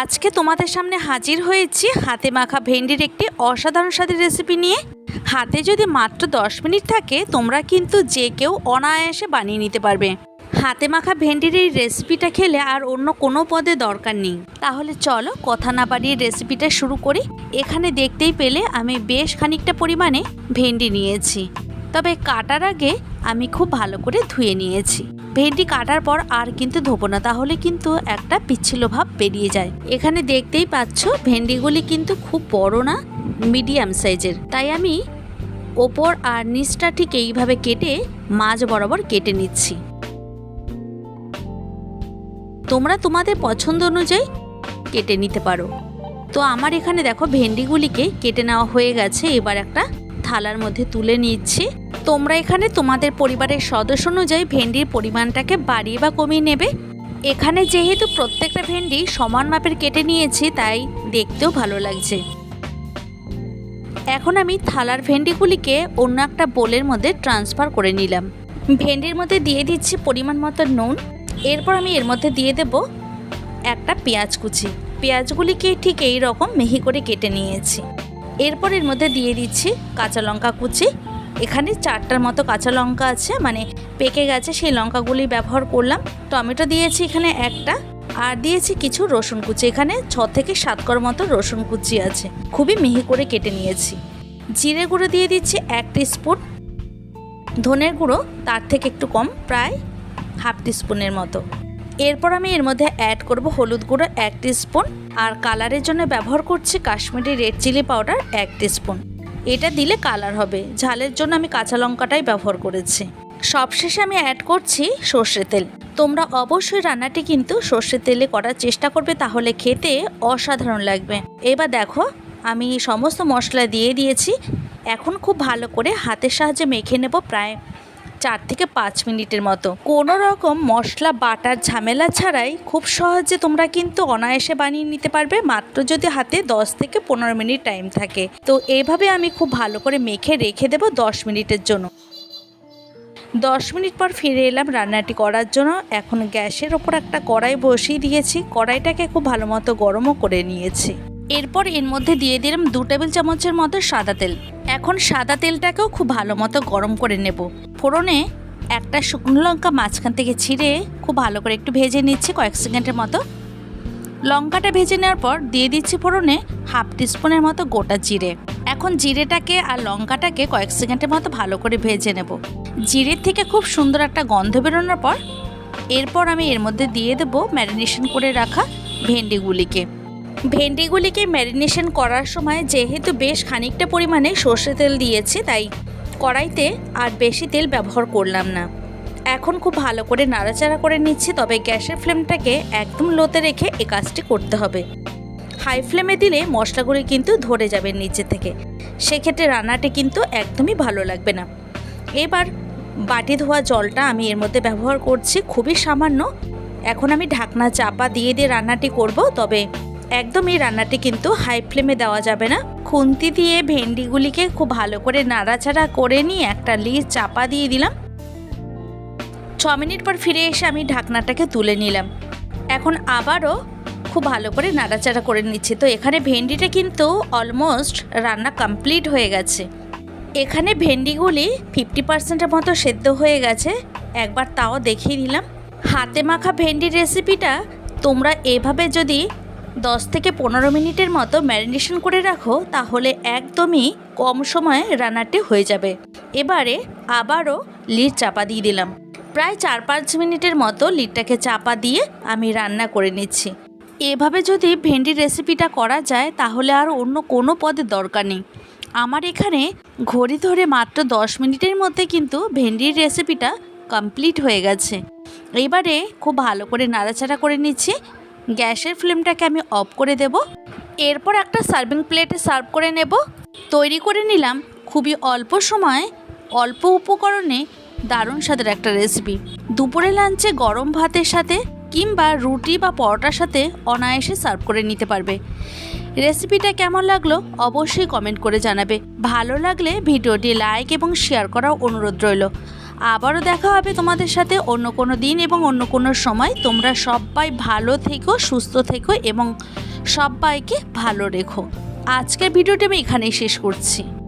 আজকে তোমাদের সামনে হাজির হয়েছি হাতে মাখা ভেন্ডির একটি অসাধারণ স্বাদের রেসিপি নিয়ে। হাতে যদি মাত্র দশ মিনিট থাকে, তোমরা কিন্তু যে কেউ অনায়াসে বানিয়ে নিতে পারবে। হাতে মাখা ভেন্ডির এই রেসিপিটা খেলে আর অন্য কোনো পদে দরকার নেই। তাহলে চলো কথা না বাড়িয়ে রেসিপিটা শুরু করি। এখানে দেখতেই পেলে আমি বেশ খানিকটা পরিমাণে ভেন্ডি নিয়েছি। তবে কাটার আগে আমি খুব ভালো করে ধুয়ে নিয়েছি। ভেন্ডি কাটার পর আর কিন্তু ধোবো না, তাহলে কিন্তু একটা পিচ্ছিল ভাব বেরিয়ে যায়। এখানে দেখতেই পাচ্ছ, ভেন্ডিগুলি কিন্তু খুব বড় না, মিডিয়াম সাইজের। তাই আমি ওপর আর নিচটা ঠিক এইভাবে কেটে মাঝ বরাবর কেটে নিচ্ছি। তোমরা তোমাদের পছন্দ অনুযায়ী কেটে নিতে পারো। তো আমার এখানে দেখো, ভেন্ডিগুলিকে কেটে নেওয়া হয়ে গেছে, এবার একটা থালার মধ্যে তুলে নিচ্ছি। তোমরা এখানে তোমাদের পরিবারের সদস্য অনুযায়ী ভেন্ডির পরিমাণটাকে বাড়িয়ে বা কমিয়ে নেবে। এখানে যেহেতু প্রত্যেকটা ভেন্ডি সমান মাপের কেটে নিয়েছি, তাই দেখতেও ভালো লাগছে। এখন আমি থালার ভেন্ডিগুলিকে অন্য একটা বোলের মধ্যে ট্রান্সফার করে নিলাম। ভেন্ডির মধ্যে দিয়ে দিচ্ছি পরিমাণ মতো নুন। এরপর আমি এর মধ্যে দিয়ে দেব একটা পেঁয়াজ কুচি। পেঁয়াজগুলিকে ঠিক এই রকম মেহি করে কেটে নিয়েছি। এরপর এর মধ্যে দিয়ে দিচ্ছি কাঁচা লঙ্কা কুচি। এখানে চারটার মতো কাঁচা লঙ্কা আছে মানে পেকে গেছে, সেই লঙ্কাগুলি ব্যবহার করলাম। টমেটো দিয়েছি এখানে একটা, আর দিয়েছি কিছু রসুন কুচি। এখানে ছ থেকে সাত কর মতো রসুন কুচি আছে। খুবই মিহি করে কেটে নিয়েছি। জিরে গুঁড়ো দিয়ে দিচ্ছি এক স্পুন ধনের গুঁড়ো তার থেকে একটু কম, প্রায় হাফ স্পুনের মতো। এরপর আমি এর মধ্যে অ্যাড করব হলুদ গুঁড়ো এক স্পুন আর কালারের জন্য ব্যবহার করছি কাশ্মীরি রেড চিলি পাউডার এক স্পুন এটা দিলে কালার হবে। ঝালের জন্য আমি কাঁচা লঙ্কাটাই ব্যবহার করেছি। সবশেষে আমি অ্যাড করছি সর্ষে তেল। তোমরা অবশ্যই রান্নাটি কিন্তু সর্ষের তেলে করার চেষ্টা করবে, তাহলে খেতে অসাধারণ লাগবে। এবার দেখো, আমি সমস্ত মশলা দিয়ে দিয়েছি। এখন খুব ভালো করে হাতের সাহায্যে মেখে নেব প্রায় চার থেকে পাঁচ মিনিটের মতো। কোনো রকম মশলা, বাটার ঝামেলা ছাড়াই খুব সহজে তোমরা কিন্তু অনায়াসে বানিয়ে নিতে পারবে, মাত্র যদি হাতে দশ থেকে পনেরো মিনিট টাইম থাকে। তো এইভাবে আমি খুব ভালো করে মেখে রেখে দেবো দশ মিনিটের জন্য। দশ মিনিট পর ফিরে এলাম রান্নাটি করার জন্য। এখন গ্যাসের ওপর একটা কড়াই বসিয়ে দিয়েছি। কড়াইটাকে খুব ভালো মতো গরমও করে নিয়েছি। এরপর এর মধ্যে দিয়ে দিলাম দু টেবিল চামচের মতো সাদা তেল। এখন সাদা তেলটাকেও খুব ভালো মতো গরম করে নেব। ফোড়নে একটা শুকনো লঙ্কা মাঝখান থেকে ছিঁড়ে খুব ভালো করে একটু ভেজে নিচ্ছি কয়েক সেকেন্ডের মতো। লঙ্কাটা ভেজে নেওয়ার পর দিয়ে দিচ্ছি ফোড়নে হাফ টিস্পুনের মতো গোটা জিরে। এখন জিরেটাকে আর লঙ্কাটাকে কয়েক সেকেন্ডের মতো ভালো করে ভেজে নেব। জিরের থেকে খুব সুন্দর একটা গন্ধ বেরোনোর পর এরপর আমি এর মধ্যে দিয়ে দেবো ম্যারিনেশন করে রাখা ভেন্ডিগুলিকে। ভেন্ডিগুলিকে ম্যারিনেশন করার সময় যেহেতু বেশ খানিকটা পরিমাণে সর্ষে তেল দিয়েছি, তাই কড়াইতে আর বেশি তেল ব্যবহার করলাম না। এখন খুব ভালো করে নাড়াচাড়া করে নিচ্ছি, তবে গ্যাসের ফ্লেমটাকে একদম লোতে রেখে এ কাজটি করতে হবে। হাই ফ্লেমে দিলে মশলাগুলি কিন্তু ধরে যাবে নিচে থেকে। সেক্ষেত্রে রান্নাটি কিন্তু একদমই ভালো লাগবে না। এবার বাটি ধোয়া জলটা আমি এর মধ্যে ব্যবহার করছি, খুবই সামান্য। এখন আমি ঢাকনা চাপা দিয়ে দিয়ে রান্নাটি করব, তবে একদম এই রান্নাটি কিন্তু হাই ফ্লেমে দেওয়া যাবে না। খুন্তি দিয়ে ভেন্ডিগুলিকে খুব ভালো করে নাড়াচাড়া করে নিয়ে একটা লিজ চাপা দিয়ে দিলাম। ছ মিনিট পর ফিরে এসে আমি ঢাকনাটাকে তুলে নিলাম। এখন আবারও খুব ভালো করে নাড়াচাড়া করে নিচ্ছি। তো এখানে ভেন্ডিটা কিন্তু অলমোস্ট রান্না কমপ্লিট হয়ে গেছে। এখানে ভেন্ডিগুলি ফিফটি পার্সেন্টের মতো সেদ্ধ হয়ে গেছে। একবার তাও দেখিয়ে দিলাম। হাতে মাখা ভেন্ডির রেসিপিটা তোমরা এভাবে যদি দশ থেকে পনেরো মিনিটের মতো ম্যারিনেশন করে রাখো, তাহলে একদমই কম সময়ে রান্নাটি হয়ে যাবে। এবারে আবারও লিড চাপা দিয়ে দিলাম। প্রায় চার পাঁচ মিনিটের মতো লিডটাকে চাপা দিয়ে আমি রান্না করে নিচ্ছি। এভাবে যদি ভেন্ডির রেসিপিটা করা যায়, তাহলে আর অন্য কোনো পদের দরকার নেই। আমার এখানে ঘড়ি ধরে মাত্র দশ মিনিটের মধ্যে কিন্তু ভেন্ডির রেসিপিটা কমপ্লিট হয়ে গেছে। এবারে খুব ভালো করে নাড়াচাড়া করে নিচ্ছি। গ্যাসের ফ্লেমটাকে আমি অফ করে দেব। এরপর একটা সার্ভিং প্লেটে সার্ভ করে নেব। তৈরি করে নিলাম খুবই অল্প সময়, অল্প উপকরণে দারুণ স্বাদের একটা রেসিপি দুপুরে লাঞ্চে গরম ভাতের সাথে কিংবা রুটি বা পরোটার সাথে অনায়াসে সার্ভ করে নিতে পারবে। রেসিপিটা কেমন লাগল অবশ্যই কমেন্ট করে জানাবে। ভালো লাগলে ভিডিওটি লাইক এবং শেয়ার করার অনুরোধ রইল। আবারও দেখা হবে তোমাদের সাথে অন্য কোনো দিন এবং অন্য কোনো সময়। তোমরা সবাই ভালো থেকো, সুস্থ থেকো এবং সবাইকে ভালো রেখো। আজকের ভিডিওটি আমি এখানেই শেষ করছি।